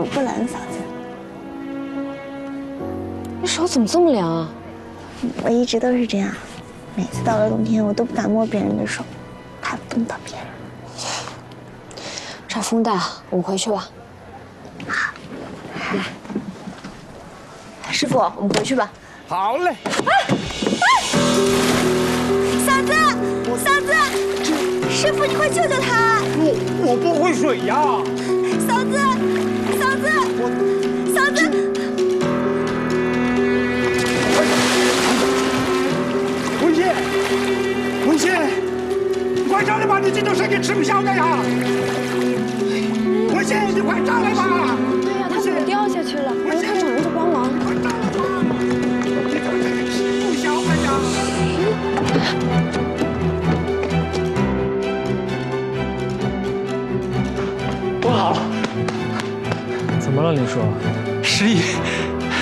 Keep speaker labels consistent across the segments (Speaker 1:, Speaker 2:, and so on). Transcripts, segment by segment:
Speaker 1: 我不冷，嫂子。
Speaker 2: 你手怎么这么凉啊？
Speaker 1: 我一直都是这样，每次到了冬天，我都不敢摸别人的手，怕冻到别人。
Speaker 2: 这风大，我们回去吧。
Speaker 1: 好，
Speaker 2: 来，师傅，我们回去吧。
Speaker 3: 好嘞。
Speaker 1: 嫂子，嫂子，师傅，你快救救他！
Speaker 3: 我我不会水呀。
Speaker 1: 嫂子，嫂子，我，嫂子。
Speaker 3: 文心，文心，你快上来吧！你这都是给吃不消的呀！文心，你快上来吧！
Speaker 2: 对呀，他怎么掉下去了？我让他找人去帮忙。
Speaker 3: 快上来吧！你这是给吃不消的呀！
Speaker 4: 我好了，
Speaker 5: 怎么了，林叔？
Speaker 4: 十一，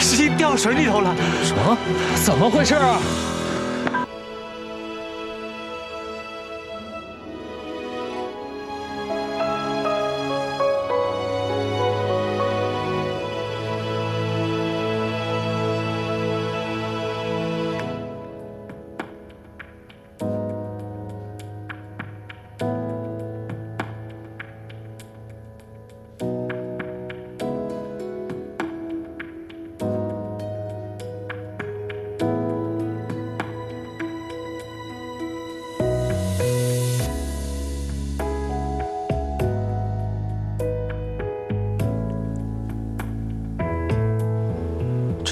Speaker 4: 十一掉水里头了。
Speaker 5: 什么？怎么回事啊？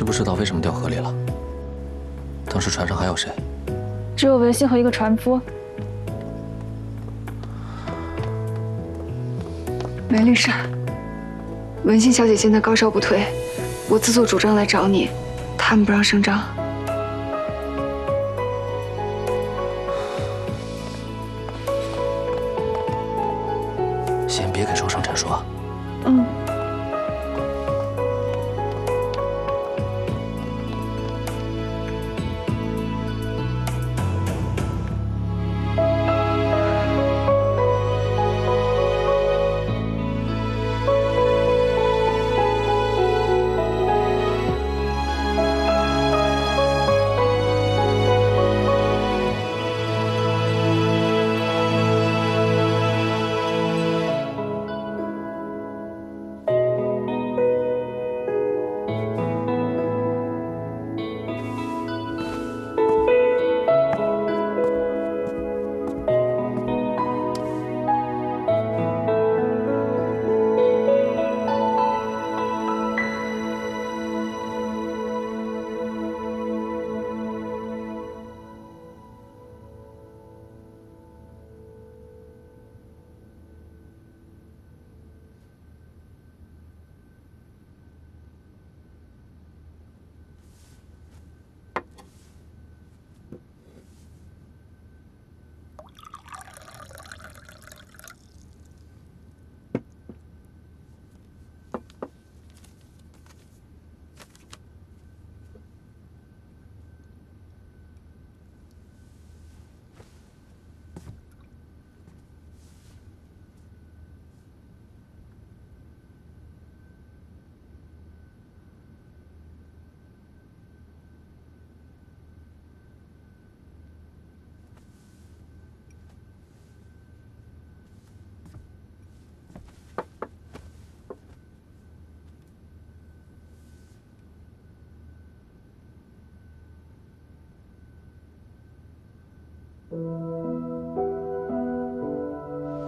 Speaker 6: 不知道为什么掉河里了？当时船上还有谁？
Speaker 7: 只有文心和一个船夫。
Speaker 8: 梅律师，文心小姐现在高烧不退，我自作主张来找你，他们不让声张。
Speaker 6: 先别给周生辰说。
Speaker 8: 嗯。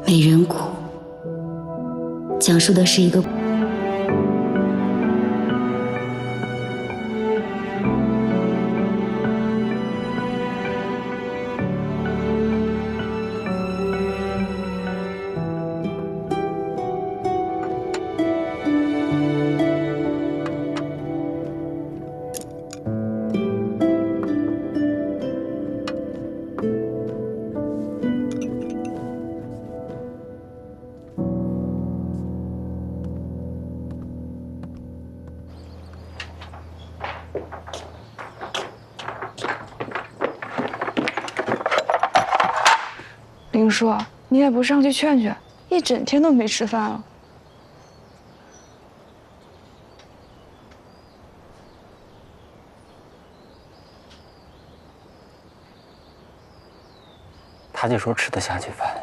Speaker 9: 美人谷讲述的是一个
Speaker 7: 明叔你也不上去劝劝一整天都没吃饭了。
Speaker 4: 他就说吃得下去饭。